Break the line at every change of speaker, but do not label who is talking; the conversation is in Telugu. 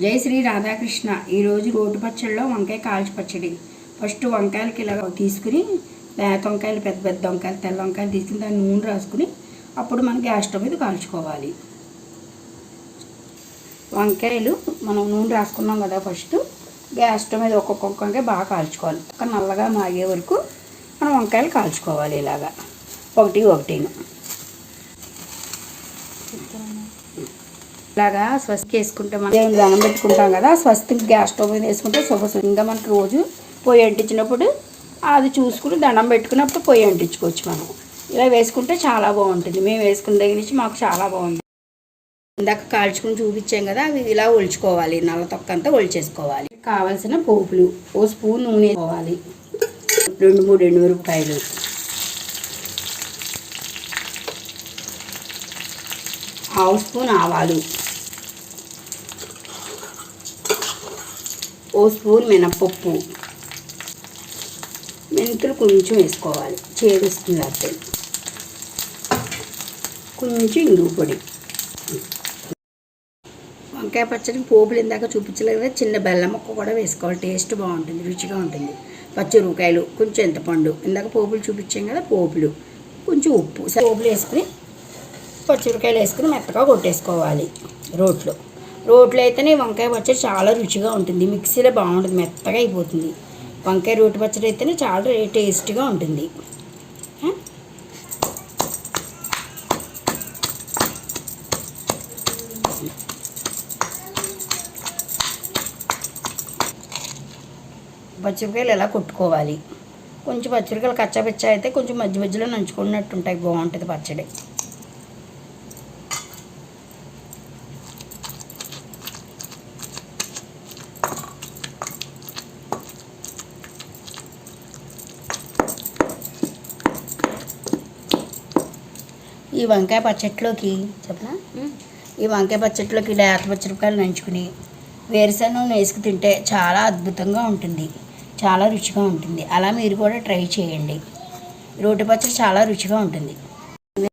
జై శ్రీ రాధాకృష్ణ. ఈరోజు రోటి పచ్చడిలో వంకాయ కాల్చి పచ్చడి. ఫస్ట్ వంకాయలకి ఇలా తీసుకుని లేత వంకాయలు పెద్ద పెద్ద వంకాయలు తెల్ల వంకాయలు తీసుకుని దాన్ని నూనె రాసుకుని అప్పుడు మనం గ్యాస్ స్టవ్ మీద కాల్చుకోవాలి. వంకాయలు మనం నూనె రాసుకున్నాం కదా ఫస్ట్ గ్యాస్ స్టవ్ మీద ఒక్కొక్క వంకాయ బాగా కాల్చుకోవాలి. ఒక నల్లగా మాగే వరకు మనం వంకాయలు కాల్చుకోవాలి ఇలాగా. ఒకటి ఒకటిను. ఇలాగా స్వస్తికి వేసుకుంటే మనం దేవుని దండం పెట్టుకుంటాం కదా స్వస్తికి గ్యాస్ స్టవ్ మీద వేసుకుంటే శుభ ఇంకా మనకు రోజు పొయ్యి అంటించినప్పుడు అది చూసుకుని దండం పెట్టుకున్నప్పుడు పొయ్యి అంటించుకోవచ్చు మనం. ఇలా వేసుకుంటే చాలా బాగుంటుంది. మేము వేసుకున్న దగ్గర నుంచి మాకు చాలా బాగుంది. ఇందాక కాల్చుకుని చూపించాం కదా అవి ఇలా ఒలుచుకోవాలి. నల్ల తొక్కంతా ఒలిచేసుకోవాలి. కావాల్సిన పోపులు ఓ స్పూన్ నూనె వేసుకోవాలి. రెండు మూడు ఎండుమిరపకాయలు హాఫ్ స్పూన్ ఆవాలు. ఓ స్పూన్ మినపప్పు మెంతులు కొంచెం వేసుకోవాలి. చేరుస్తుంది అప్పుడు కొంచెం ఇంగు పొడి. వంకాయ పచ్చడి పోపులు ఇందాక చూపించలేదు కదా చిన్న బెల్లం ముక్క కూడా వేసుకోవాలి. టేస్ట్ బాగుంటుంది రుచిగా ఉంటుంది. పచ్చిమిరపకాయలు కొంచెం చింతపండు. ఇందాక పోపులు చూపించాం కదా పోపులు. కొంచెం ఉప్పు. సరే, పోపులు వేసుకుని పచ్చిమిరకాయలు వేసుకుని మెత్తగా కొట్టేసుకోవాలి రోట్లో. రోట్లో అయితేనే వంకాయ పచ్చడి చాలా రుచిగా ఉంటుంది. మిక్సీలో బాగుంటుంది మెత్తగా అయిపోతుంది. వంకాయ రోటి పచ్చడి అయితేనే చాలా టేస్ట్గా ఉంటుంది. ఆ? పచ్చిమిరకాయలు ఎలా కొట్టుకోవాలి? కొంచెం పచ్చిమిరకాయలు కచ్చాపిచ్చా అయితే కొంచెం మధ్య మధ్యలో నంచుకున్నట్టు ఉంటాయి. బాగుంటుంది పచ్చడి. ఈ వంకాయ పచ్చట్లోకి చెప్పనా? ఈ వంకాయ పచ్చట్లోకి లేత పచ్చిమిరపకాయలు నంచుకుని వేరుశనగ నూనె వేసుకు తింటే చాలా అద్భుతంగా ఉంటుంది. చాలా రుచిగా ఉంటుంది. అలా మీరు కూడా ట్రై చేయండి. రోటి పచ్చడి చాలా రుచిగా ఉంటుంది.